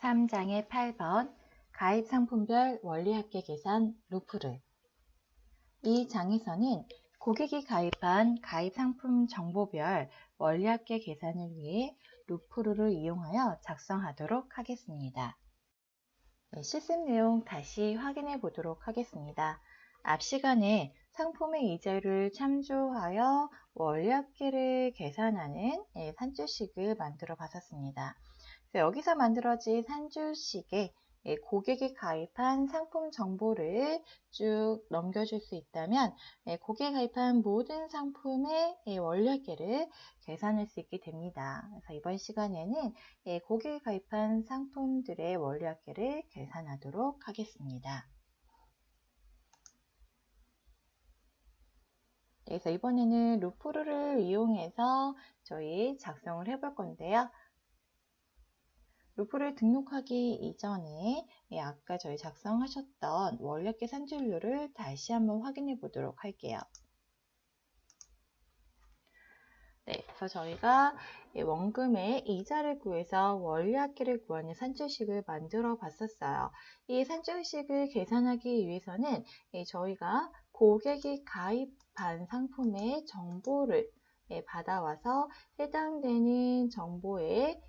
3장의 8번 가입 상품별 원리합계 계산 루프를 이 장에서는 고객이 가입한 가입 상품 정보별 원리합계 계산을 위해 루프루를 이용하여 작성하도록 하겠습니다. 네, 실습 내용 다시 확인해 보도록 하겠습니다. 앞 시간에 상품의 이자율을 참조하여 원리합계를 계산하는 예, 산주식을 만들어 봤었습니다. 여기서 만들어진 산주식에 예, 고객이 가입한 상품 정보를 쭉 넘겨줄 수 있다면 예, 고객이 가입한 모든 상품의 예, 원료계를 계산할 수 있게 됩니다. 그래서 이번 시간에는 고객이 가입한 상품들의 원료계를 계산하도록 하겠습니다. 그래서 이번에는 루프를 이용해서 저희 작성을 해볼 건데요. 루프를 등록하기 이전에 예, 아까 저희 작성하셨던 원력계 산출료를 다시 한번 확인해 보도록 할게요. 네, 그래서 저희가 원금의 이자를 구해서 원리합계를 구하는 산출식을 만들어 봤었어요. 이 산출식을 계산하기 위해서는 저희가 고객이 가입한 상품의 정보를 예, 받아와서 해당되는 정보에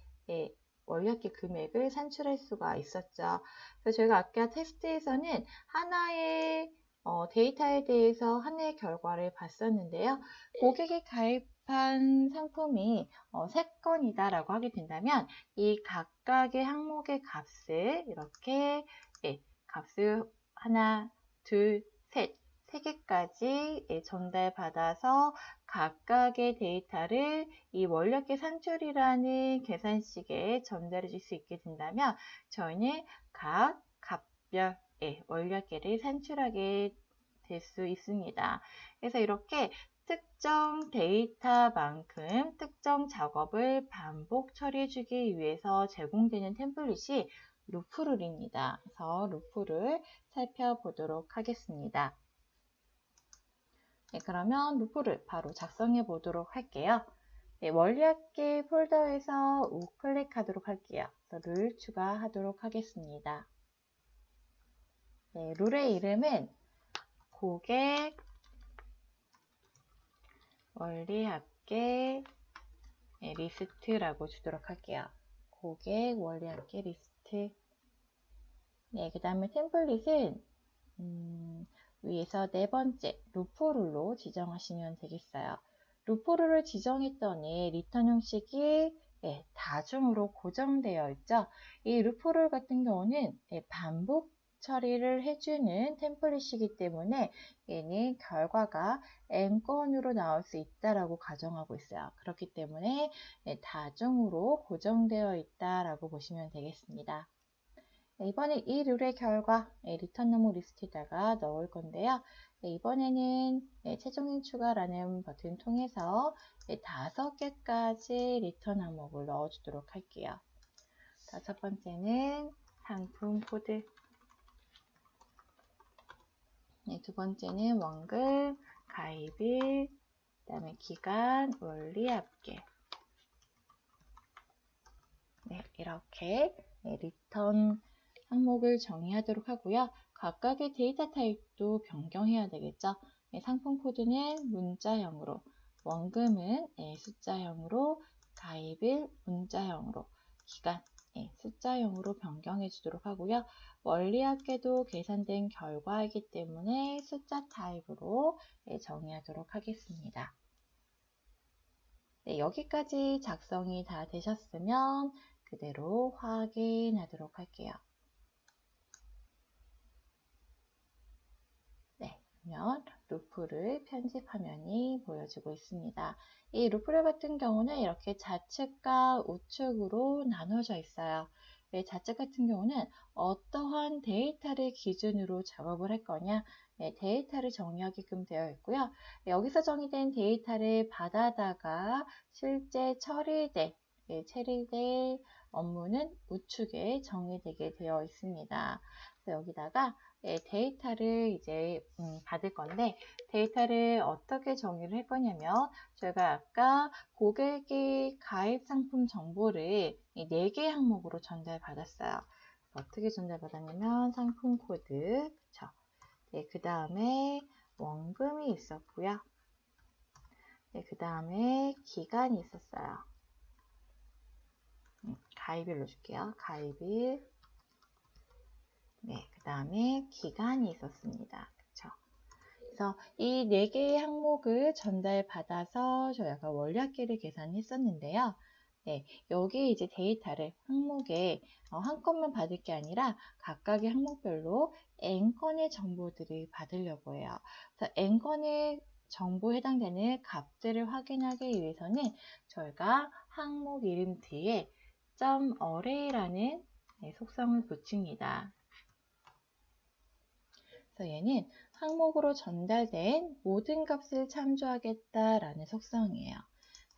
원리학기 금액을 산출할 수가 있었죠. 그래서 저희가 아까 테스트에서는 하나의 어, 데이터에 대해서 하나의 결과를 봤었는데요. 고객이 가입한 상품이 어, 3건이다라고 하게 된다면 이 각각의 항목의 값을 이렇게 예, 값을 하나, 둘, 셋 3개까지 예, 전달받아서 각각의 데이터를 이 원력계 산출이라는 계산식에 전달해 줄 수 있게 된다면 저희는 각 값별의 예, 원력계를 산출하게 될 수 있습니다. 그래서 이렇게 특정 데이터만큼 특정 작업을 반복 처리해 주기 위해서 제공되는 템플릿이 루프룰입니다. 그래서 루프를 살펴보도록 하겠습니다. 네, 그러면 루프를 바로 작성해 보도록 할게요. 네, 원리학기 폴더에서 우클릭하도록 할게요. 룰 추가하도록 하겠습니다. 네, 룰의 이름은 고객 원리합계 네, 리스트라고 주도록 할게요. 고객 원리합계 리스트 네, 그 다음에 템플릿은 음, 위에서 네 번째 루프룰로 지정하시면 되겠어요. 루프룰을 지정했더니 리턴 형식이 네, 다중으로 고정되어 있죠. 이 루프룰 같은 경우는 네, 반복 처리를 해주는 템플릿이기 때문에 얘는 결과가 n건으로 나올 수 있다라고 가정하고 있어요. 그렇기 때문에 네, 다중으로 고정되어 있다라고 보시면 되겠습니다. 네, 이번에 이 룰의 결과 네, 리턴 너무 리스트에다가 넣을 건데요. 네, 이번에는 최종인 추가라는 버튼 통해서 다섯 개까지 리턴 항목을 넣어주도록 할게요. 첫 번째는 상품 코드 네, 두 번째는 원금, 가입일, 그 다음에 기간, 원리 합계 네, 이렇게 리턴 항목을 정의하도록 하고요. 각각의 데이터 타입도 변경해야 되겠죠. 네, 상품 코드는 문자형으로, 원금은 네, 숫자형으로, 가입일 문자형으로, 기간 네, 숫자형으로 변경해 주도록 하고요. 원리합계도 계산된 결과이기 때문에 숫자 타입으로 정의하도록 하겠습니다. 네, 여기까지 작성이 다 되셨으면 그대로 확인하도록 할게요. 그러면 루프를 편집 화면이 보여지고 있습니다. 이 루프를 같은 경우는 이렇게 좌측과 우측으로 나눠져 있어요. 좌측 같은 경우는 어떠한 데이터를 기준으로 작업을 할 거냐 네, 데이터를 정의하게끔 되어 있고요. 여기서 정의된 데이터를 받아다가 실제 처리될 네, 처리될 업무는 우측에 정의되게 되어 있습니다. 그래서 여기다가 예, 데이터를 이제 음, 받을 건데 데이터를 어떻게 정의를 할 거냐면 저희가 아까 고객의 가입 상품 정보를 이 4개 항목으로 전달받았어요. 어떻게 전달받았냐면 상품 코드, 그쵸? 네, 그 다음에 원금이 있었고요. 네, 그 다음에 기간이 있었어요. 음, 가입일 넣어줄게요. 가입일. 네, 그 다음에 기간이 있었습니다. 그래서 이 네 개의 항목을 전달받아서 저희가 원리학계를 계산했었는데요. 네, 여기 이제 데이터를 항목에 어, 한건만 받을 게 아니라 각각의 항목별로 n건의 정보들을 받으려고 해요. 그래서 n건의 정보에 해당되는 값들을 확인하기 위해서는 저희가 항목 이름 뒤에 .array라는 네, 속성을 붙입니다. 얘는 항목으로 전달된 모든 값을 참조하겠다라는 속성이에요.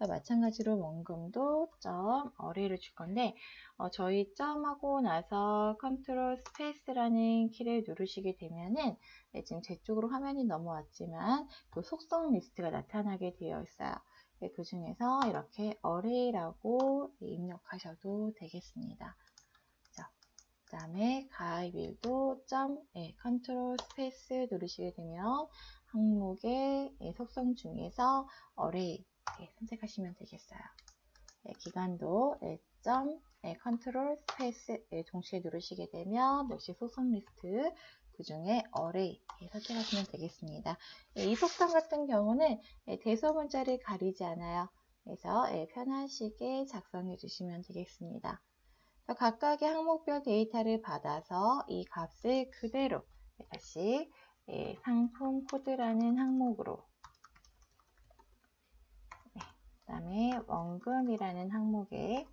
마찬가지로 원금도 점 어리를 줄 건데 어, 저희 점하고 나서 컨트롤 스페이스라는 키를 누르시게 되면은 네, 지금 제 쪽으로 화면이 넘어왔지만 그 속성 리스트가 나타나게 되어 있어요. 네, 그 중에서 이렇게 array라고 입력하셔도 되겠습니다. 그 다음에 가입일도 점 네, 컨트롤 스페이스 누르시게 되면 항목의 예, 속성 중에서 array 네, 선택하시면 되겠어요. 네, 기간도 네, 점 네, 컨트롤 스페이스 네, 동시에 누르시게 되면 역시 속성 리스트 그 중에 array 네, 선택하시면 되겠습니다. 네, 이 속성 같은 경우는 네, 대소 문자를 가리지 않아요. 그래서 네, 편하시게 작성해 주시면 되겠습니다. 각각의 항목별 데이터를 받아서 이 값을 그대로 다시 네, 상품 코드라는 항목으로 그 다음에 원금이라는 항목에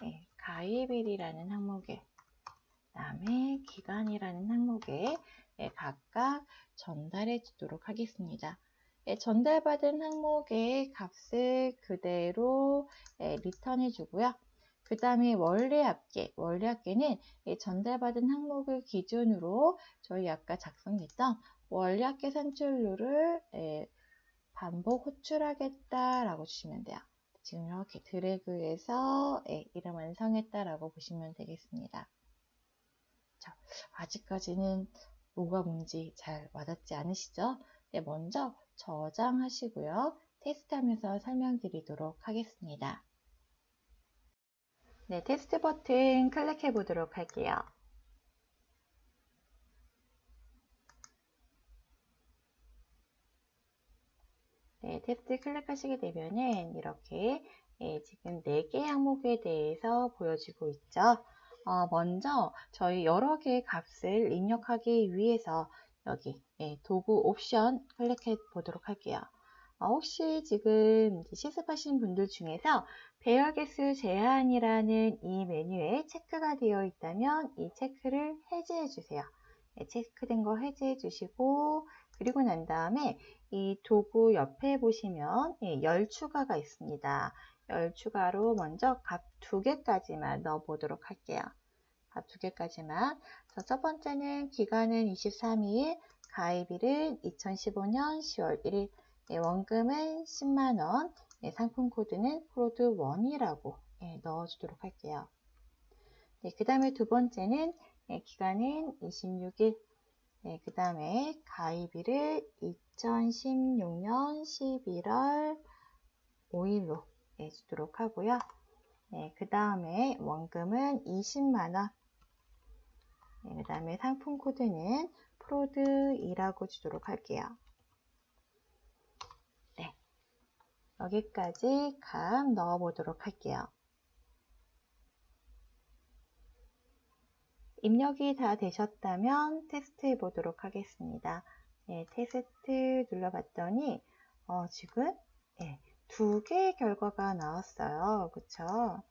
네, 가입일이라는 항목에 그 다음에 기간이라는 항목에 네, 각각 전달해 주도록 하겠습니다. 네, 전달받은 항목의 값을 그대로 네, 리턴해 주고요. 그 다음에 원래 합계, 원래 합계는 전달받은 항목을 기준으로 저희 아까 작성했던 원래 합계 산출률을 반복 호출하겠다라고 주시면 돼요. 지금 이렇게 드래그해서 예, 이름 완성했다라고 보시면 되겠습니다. 자, 아직까지는 뭐가 뭔지 잘 와닿지 않으시죠? 네, 먼저 저장하시고요. 테스트하면서 설명드리도록 하겠습니다. 네, 테스트 버튼 클릭해 보도록 할게요. 네, 테스트 클릭하시게 되면은 이렇게 예, 지금 4개 항목에 대해서 보여지고 있죠. 어, 먼저 저희 여러 개의 값을 입력하기 위해서 여기 예, 도구 옵션 클릭해 보도록 할게요. 어, 혹시 지금 실습하신 분들 중에서 배열 개수 제한이라는 이 메뉴에 체크가 되어 있다면 이 체크를 해제해 주세요. 예, 체크된 거 해제해 주시고 그리고 난 다음에 이 도구 옆에 보시면 예, 열 추가가 있습니다. 열 추가로 먼저 값 두 개까지만 넣어 보도록 할게요. 값 두 개까지만. 첫 번째는 기간은 23일, 가입일은 2015년 10월 1일, 예, 원금은 10만원, 예, 상품 코드는 프로드 1이라고 예, 넣어주도록 할게요. 네, 그 다음에 두 번째는 예, 기간은 26일, 네, 그 다음에 가입일을 2016년 11월 5일로 내주도록 하고요. 네, 그 다음에 원금은 20만원. 네, 그 다음에 상품 코드는 프로드2라고 주도록 할게요. 네, 여기까지 값 넣어보도록 할게요. 입력이 다 되셨다면 테스트해 보도록 하겠습니다. 네, 테스트 눌러봤더니 어, 지금 네, 두 개의 결과가 나왔어요. 그쵸?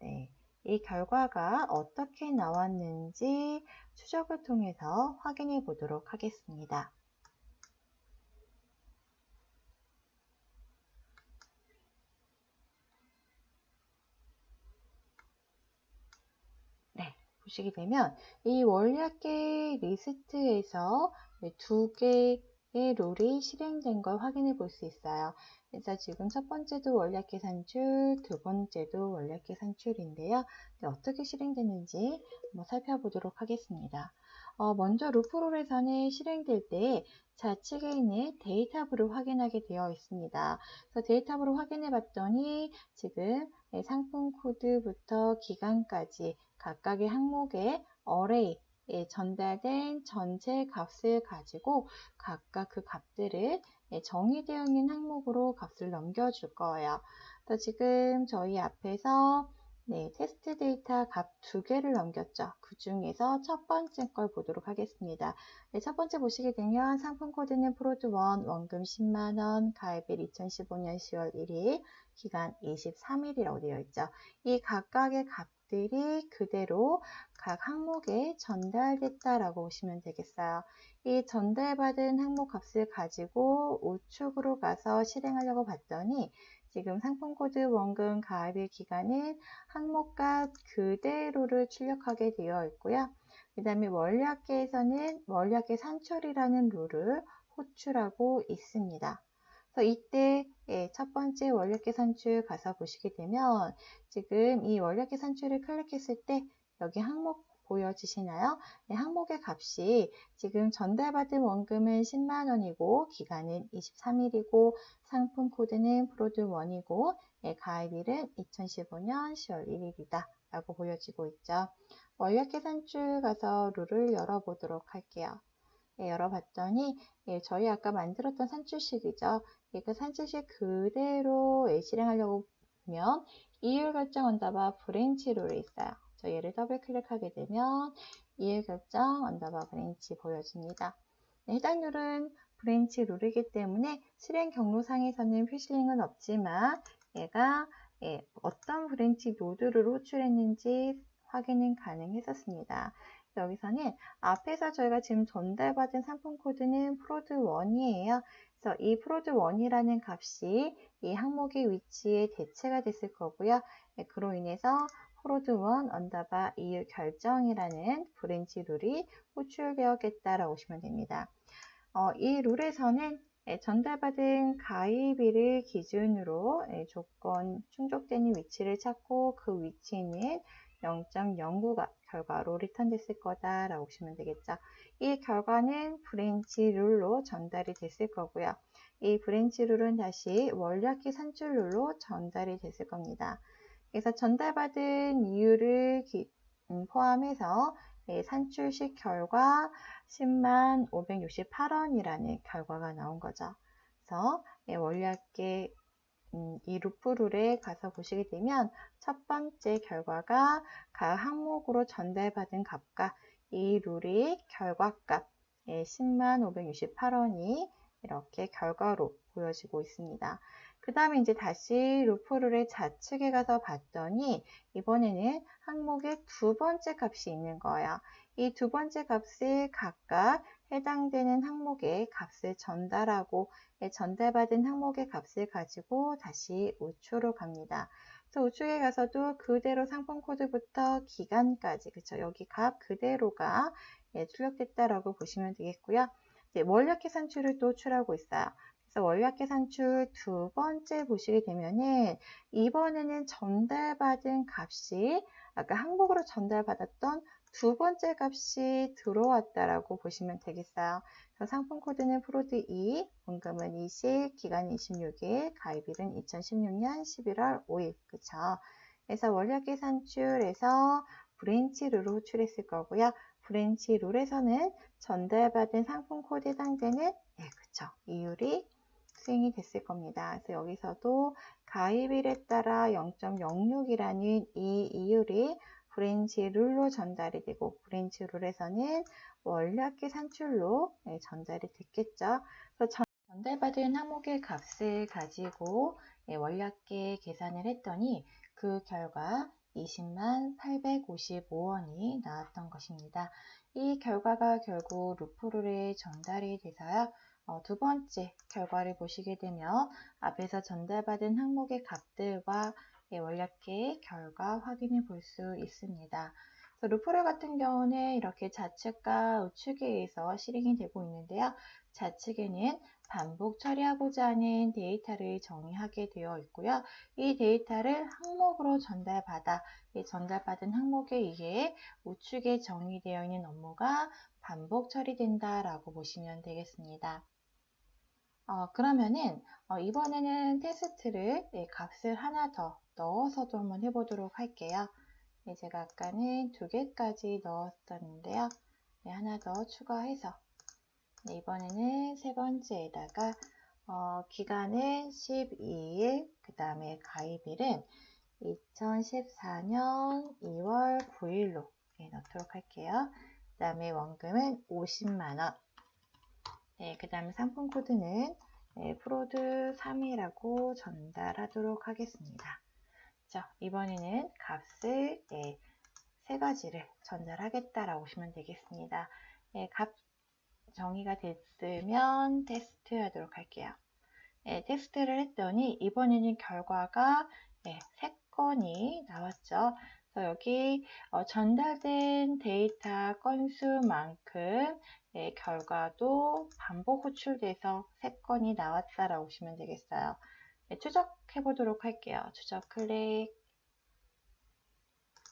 네, 이 결과가 어떻게 나왔는지 추적을 통해서 확인해 보도록 하겠습니다. 보시게 되면 이 원략계 리스트에서 네, 두 개의 룰이 실행된 걸 확인해 볼 수 있어요. 그래서 지금 첫 번째도 원략계 산출, 두 번째도 원략계 산출인데요. 네, 어떻게 실행되는지 한번 살펴보도록 하겠습니다. 어, 먼저 루프롤에서는 실행될 때 좌측에 있는 데이터부를 확인하게 되어 있습니다. 그래서 데이터부를 확인해 봤더니 지금 네, 상품 코드부터 기간까지 각각의 항목의 어레이에 전달된 전체 값을 가지고 각각 그 값들을 네, 정의되어 있는 항목으로 값을 넘겨줄 거예요. 그래서 지금 저희 앞에서 네, 테스트 데이터 값 두 개를 넘겼죠. 그 중에서 첫 번째 걸 보도록 하겠습니다. 네, 첫 번째 보시게 되면 상품 코드는 프로드 1, 원금 10만원, 가입일 2015년 10월 1일, 기간 23일이라고 되어 있죠. 이 각각의 값 들이 그대로 각 항목에 전달됐다라고 보시면 되겠어요. 이 전달받은 항목 값을 가지고 우측으로 가서 실행하려고 봤더니 지금 상품 코드 원금 가입일 기간은 항목값 그대로를 출력하게 되어 있고요. 그 다음에 원리학계에서는 원리학계 산출이라는 룰을 호출하고 있습니다. 그래서 이때 예, 첫 번째 원리학계 산출 가서 보시게 되면 지금 이 원리학계 산출을 클릭했을 때 여기 항목 보여지시나요? 네, 항목의 값이 지금 전달받은 원금은 10만 원이고 기간은 23일이고 상품 코드는 프로드 1이고 네, 가입일은 2015년 10월 1일이다 라고 보여지고 있죠. 원력 계산출 가서 룰을 열어보도록 할게요. 네, 열어봤더니 예, 저희 아까 만들었던 산출식이죠. 예, 그 산출식 그대로 예, 실행하려고 보면 이율 결정 언더바 브랜치 룰이 있어요. 저 얘를 더블 클릭하게 되면 이해 결정 언더바 브랜치 보여집니다. 네, 해당 룰은 브랜치 룰이기 때문에 실행 경로상에서는 표시링은 없지만 얘가 예, 어떤 브랜치 노드를 호출했는지 확인은 가능했었습니다. 여기서는 앞에서 저희가 지금 전달받은 상품 코드는 프로드 1이에요. 그래서 이 프로드 1이라는 값이 이 항목의 위치에 대체가 됐을 거고요. 네, 그로 인해서 프로드 1 언더바 EU 결정이라는 브랜치 룰이 호출되었겠다라고 보시면 됩니다. 어, 이 룰에서는 예, 전달받은 가입일을 기준으로 예, 조건 충족되는 위치를 찾고 그 위치는 0.09가 결과로 리턴 됐을 거다라고 보시면 되겠죠. 이 결과는 브랜치 룰로 전달이 됐을 거고요. 이 브랜치 룰은 다시 원략기 산출 룰로 전달이 됐을 겁니다. 그래서 전달받은 이유를 기, 음, 포함해서 예, 산출식 결과 10만 568원이라는 결과가 나온 거죠. 그래서 예, 원리학계 음, 이 루프룰에 가서 보시게 되면 첫 번째 결과가 각 항목으로 전달받은 값과 이 룰의 결과값 예, 10만 568원이 이렇게 결과로 보여지고 있습니다. 그 다음에 이제 다시 루프룰의 좌측에 가서 봤더니 이번에는 항목의 두 번째 값이 있는 거예요. 이 두 번째 값을 각각 해당되는 항목의 값을 전달하고 예, 전달받은 항목의 값을 가지고 다시 우측으로 갑니다. 그래서 우측에 가서도 그대로 상품 코드부터 기간까지 그쵸 여기 값 그대로가 예, 출력됐다라고 보시면 되겠고요. 이제 원력 계산출을 또 호출하고 있어요. 그래서 원략계 산출 두 번째 보시게 되면은 이번에는 전달받은 값이 아까 항목으로 전달받았던 두 번째 값이 들어왔다라고 보시면 되겠어요. 상품 코드는 프로드 2, 원금은 20, 기간 26일, 가입일은 2016년 11월 5일. 그쵸? 그래서 원략계 산출에서 브랜치 룰을 호출했을 거고요. 브랜치 룰에서는 전달받은 상품 코드 해당되는 네, 그쵸. 이율이 수행이 됐을 겁니다. 그래서 여기서도 가입일에 따라 0.06이라는 이 이율이 브랜치 룰로 전달이 되고 브랜치 룰에서는 원략기 산출로 네, 전달이 됐겠죠. 그래서 전달받은 항목의 값을 가지고 네, 원략계 계산을 했더니 그 결과 20만 855원이 나왔던 것입니다. 이 결과가 결국 루프룰에 전달이 돼서요. 어, 두 번째 결과를 보시게 되면 앞에서 전달받은 항목의 값들과 예, 원략계의 결과 확인해 볼 수 있습니다. 루프럴 같은 경우는 이렇게 좌측과 우측에 의해서 실행이 되고 있는데요. 좌측에는 반복 처리하고자 하는 데이터를 정의하게 되어 있고요. 이 데이터를 항목으로 전달받아 이 전달받은 항목에 의해 우측에 정의되어 있는 업무가 반복 처리된다라고 보시면 되겠습니다. 어, 그러면은 어, 이번에는 테스트를 네, 값을 하나 더 넣어서도 한번 해보도록 할게요. 네, 제가 아까는 두 개까지 넣었었는데요. 네, 하나 더 추가해서 네, 이번에는 세 번째에다가 어, 기간은 12일, 그 다음에 가입일은 2014년 2월 9일로 네, 넣도록 할게요. 그 다음에 원금은 50만원. 네, 그 다음에 상품 코드는 네, 프로드 3이라고 전달하도록 하겠습니다. 자, 이번에는 값을 네, 세 가지를 전달하겠다라고 보시면 되겠습니다. 네, 값 정의가 됐으면 테스트 하도록 할게요. 네, 테스트를 했더니 이번에는 결과가 네, 3건이 나왔죠. 그래서 여기 어, 전달된 데이터 건수만큼 네, 결과도 반복 호출돼서 3건이 나왔다라고 보시면 되겠어요. 네, 추적해 보도록 할게요. 추적 클릭.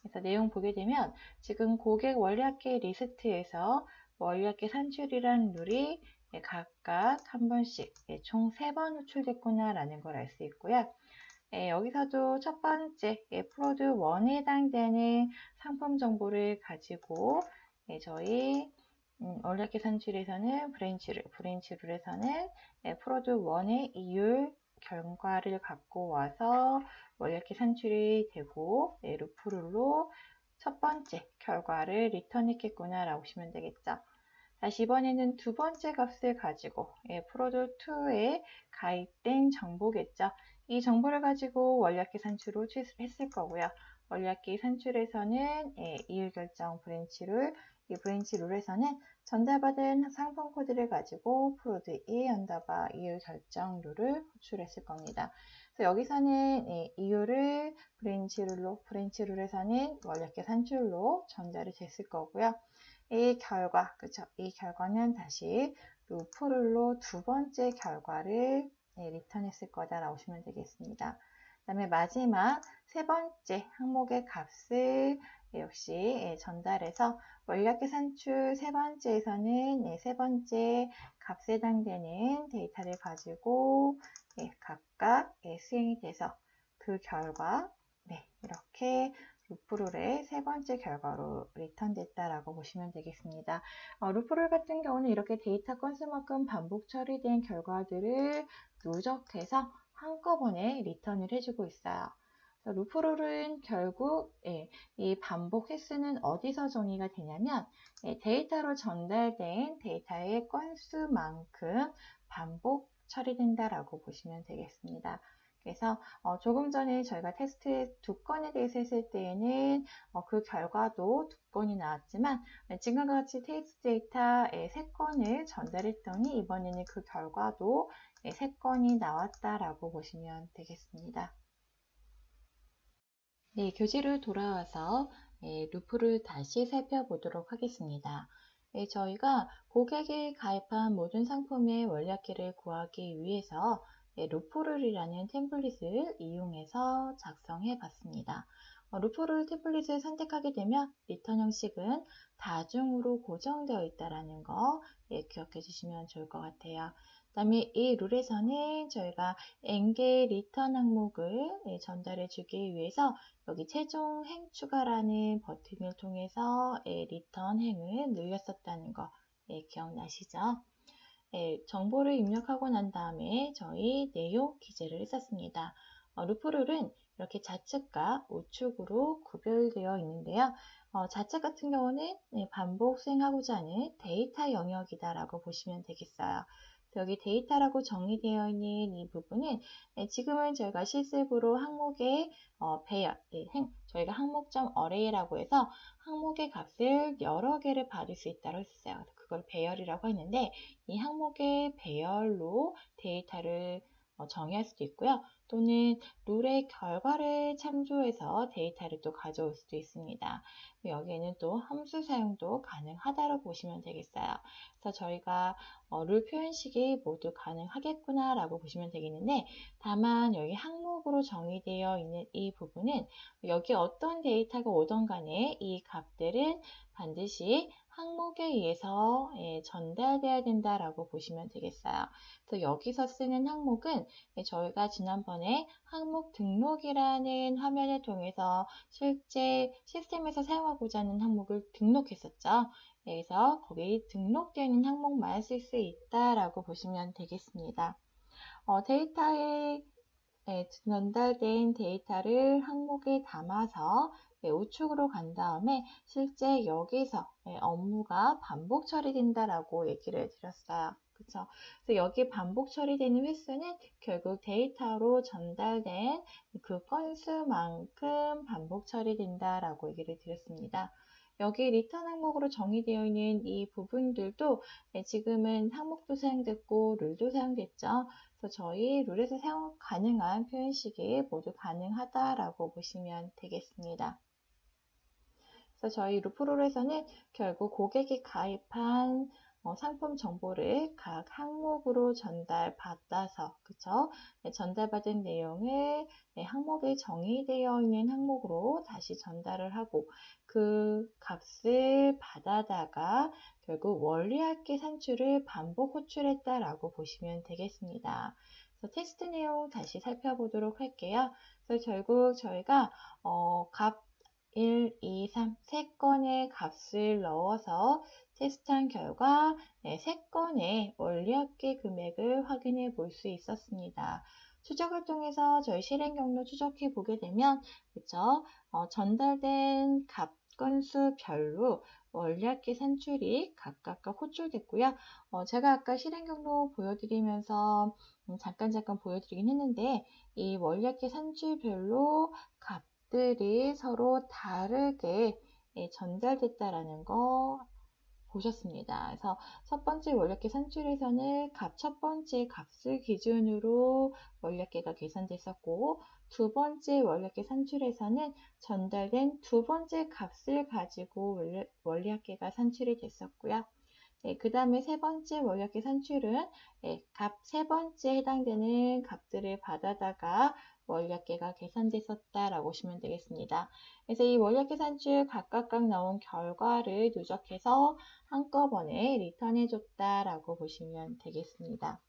그래서 내용 보게 되면 지금 고객 원리학계 리스트에서 원리학계 산출이라는 룰이 예, 각각 한 번씩 예, 총 세 번 호출됐구나라는 걸 알 수 있고요. 예, 여기서도 첫 번째 프로드 1에 해당되는 상품 정보를 가지고 저희 음, 원리학계 산출에서는 브랜치를, 브랜치룰에서는 프로드 1의 이율 결과를 갖고 와서 원리학계 산출이 되고 루프룰로 첫 번째 결과를 리턴했겠구나 라고 보시면 되겠죠. 다시 이번에는 두 번째 값을 가지고 예, 프로드 2에 가입된 정보겠죠. 이 정보를 가지고 원리학계 산출을 했을 거고요. 원리학계 산출에서는 예, 이율결정 브랜치룰, 이 브랜치 룰에서는 전달받은 상품 코드를 가지고 프로드 2 언더바 이율결정 룰을 호출했을 겁니다. 그래서 여기서는 예, 이율을 브랜치 룰로, 브랜치 룰에서는 원리학계 산출로 전달이 됐을 거고요. 이 결과, 그쵸? 이 결과는 다시 루프 룰로 두 번째 결과를 네, 리턴했을 거다라고 보시면 되겠습니다. 그 다음에 마지막 세 번째 항목의 값을 역시 예, 전달해서 원략계 산출 세 번째에서는 예, 세 번째 값에 해당되는 데이터를 가지고 예, 각각 수행이 돼서 그 결과 이렇게 루프룰의 세 번째 결과로 리턴됐다라고 보시면 되겠습니다. 어, 루프룰 같은 경우는 이렇게 데이터 건수만큼 반복 처리된 결과들을 누적해서 한꺼번에 리턴을 해주고 있어요. 루프룰은 결국 예, 이 반복 횟수는 어디서 정의가 되냐면 예, 데이터로 전달된 데이터의 건수만큼 반복 처리된다라고 보시면 되겠습니다. 그래서 어, 조금 전에 저희가 테스트 두 건에 대해서 했을 때에는 어, 그 결과도 두 건이 나왔지만 네, 지금과 같이 테스트 데이터에 세 건을 전달했더니 이번에는 그 결과도 네, 세 건이 나왔다라고 보시면 되겠습니다. 네, 교재로 돌아와서 네, 루프를 다시 살펴보도록 하겠습니다. 네, 저희가 고객이 가입한 모든 상품의 원략키를 구하기 위해서 네, 루프룰이라는 템플릿을 이용해서 작성해 봤습니다. 어, 루프룰 템플릿을 선택하게 되면 리턴 형식은 다중으로 고정되어 있다는 거 예, 기억해 주시면 좋을 것 같아요. 그 다음에 이 룰에서는 저희가 리턴 항목을 예, 전달해 주기 위해서 여기 최종 행 추가라는 버튼을 통해서 예, 리턴 행을 늘렸었다는 거 예, 기억나시죠? 네, 정보를 입력하고 난 다음에 저희 내용 기재를 했었습니다. 어, 루프룰은 이렇게 좌측과 우측으로 구별되어 있는데요. 어, 좌측 같은 경우는 네, 반복 수행하고자 하는 데이터 영역이다라고 보시면 되겠어요. 여기 데이터라고 정의되어 있는 이 부분은 네, 지금은 저희가 실습으로 항목의 어, 배열, 네, 행, 저희가 항목점 array라고 해서 항목의 값을 여러 개를 받을 수 있다고 했어요. 그걸 배열이라고 했는데 이 항목의 배열로 데이터를 어, 정의할 수도 있고요. 또는 룰의 결과를 참조해서 데이터를 또 가져올 수도 있습니다. 여기에는 또 함수 사용도 가능하다고 보시면 되겠어요. 그래서 저희가 어, 룰 표현식이 모두 가능하겠구나 라고 보시면 되겠는데 다만 여기 항목으로 정의되어 있는 이 부분은 여기 어떤 데이터가 오던 간에 이 값들은 반드시 항목에 의해서 예, 전달돼야 된다라고 보시면 되겠어요. 그래서 여기서 쓰는 항목은 예, 저희가 지난번에 항목 등록이라는 화면을 통해서 실제 시스템에서 사용하고자 하는 항목을 등록했었죠. 그래서 거기 등록되어 있는 항목만 쓸 수 있다라고 보시면 되겠습니다. 어, 데이터에 예, 전달된 데이터를 항목에 담아서 네, 우측으로 간 다음에 실제 여기서 네, 업무가 반복 처리된다라고 얘기를 드렸어요. 그쵸? 그래서 여기 반복 처리되는 횟수는 결국 데이터로 전달된 그 건수만큼 반복 처리된다라고 얘기를 드렸습니다. 여기 리턴 항목으로 정의되어 있는 이 부분들도 네, 지금은 항목도 사용됐고 룰도 사용됐죠. 그래서 저희 룰에서 사용 가능한 표현식이 모두 가능하다라고 보시면 되겠습니다. 그래서 저희 루프롤에서는 결국 고객이 가입한 어, 상품 정보를 각 항목으로 전달받아서 그쵸? 네, 전달받은 내용을 네, 항목에 정의되어 있는 항목으로 다시 전달을 하고 그 값을 받아다가 결국 원리학계 산출을 반복 호출했다라고 보시면 되겠습니다. 그래서 테스트 내용 다시 살펴보도록 할게요. 그래서 결국 저희가 어, 값 1, 2, 3, 3건의 값을 넣어서 테스트한 결과 네, 3건의 원리합계 금액을 확인해 볼 수 있었습니다. 추적을 통해서 저희 실행 경로 추적해 보게 되면 그쵸? 어, 전달된 값 건수 별로 원리합계 산출이 각각 호출됐고요. 어, 제가 아까 실행 경로 보여드리면서 음, 잠깐 잠깐 보여드리긴 했는데 이 원리합계 산출별로 값 값들이 서로 다르게 예, 전달됐다라는 거 보셨습니다. 그래서 첫 번째 원략계 산출에서는 값 첫 번째 값을 기준으로 원략계가 계산됐었고 두 번째 원략계 산출에서는 전달된 두 번째 값을 가지고 원략계가 산출이 됐었고요. 네, 그 다음에 세 번째 원략계 산출은 네, 값세 번째 해당되는 값들을 받아다가 원략계가 계산됐었다라고 보시면 되겠습니다. 그래서 이 산출 각각각 나온 결과를 누적해서 한꺼번에 리턴해줬다라고 보시면 되겠습니다.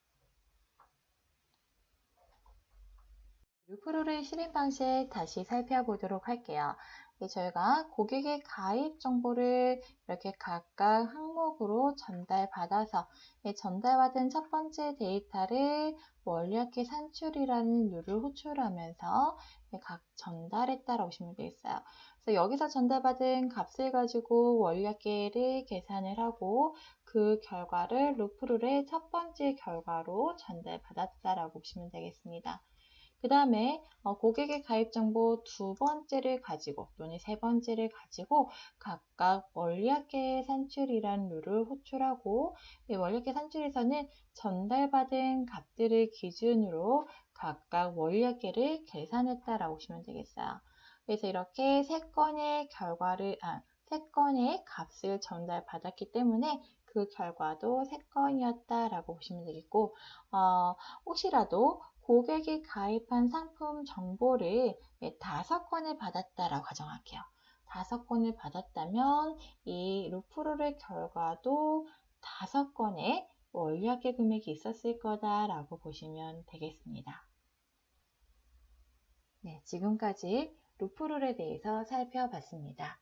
루프로의 실행 방식 다시 살펴보도록 할게요. 저희가 고객의 가입 정보를 이렇게 각각 항목으로 전달받아서 전달받은 첫 번째 데이터를 원리학계 산출이라는 룰을 호출하면서 각 전달했다라고 보시면 되겠어요. 그래서 여기서 전달받은 값을 가지고 원리학계를 계산을 하고 그 결과를 루프룰의 첫 번째 결과로 전달받았다라고 보시면 되겠습니다. 그 다음에 어, 고객의 가입 정보 두 번째를 가지고 또는 세 번째를 가지고 각각 원리학계 산출이란 룰을 호출하고 원리학계 산출에서는 전달받은 값들을 기준으로 각각 원리학계를 계산했다라고 보시면 되겠어요. 그래서 이렇게 세 건의 결과를 아, 세 건의 값을 전달받았기 때문에 그 결과도 세 건이었다라고 보시면 되겠고 어, 혹시라도 고객이 가입한 상품 정보를 예, 다섯 건을 받았다라고 가정할게요. 다섯 건을 받았다면 이 루프로의 결과도 다섯 건의 원리학계 금액이 있었을 거다라고 보시면 되겠습니다. 네, 지금까지 루프룰에 대해서 살펴봤습니다.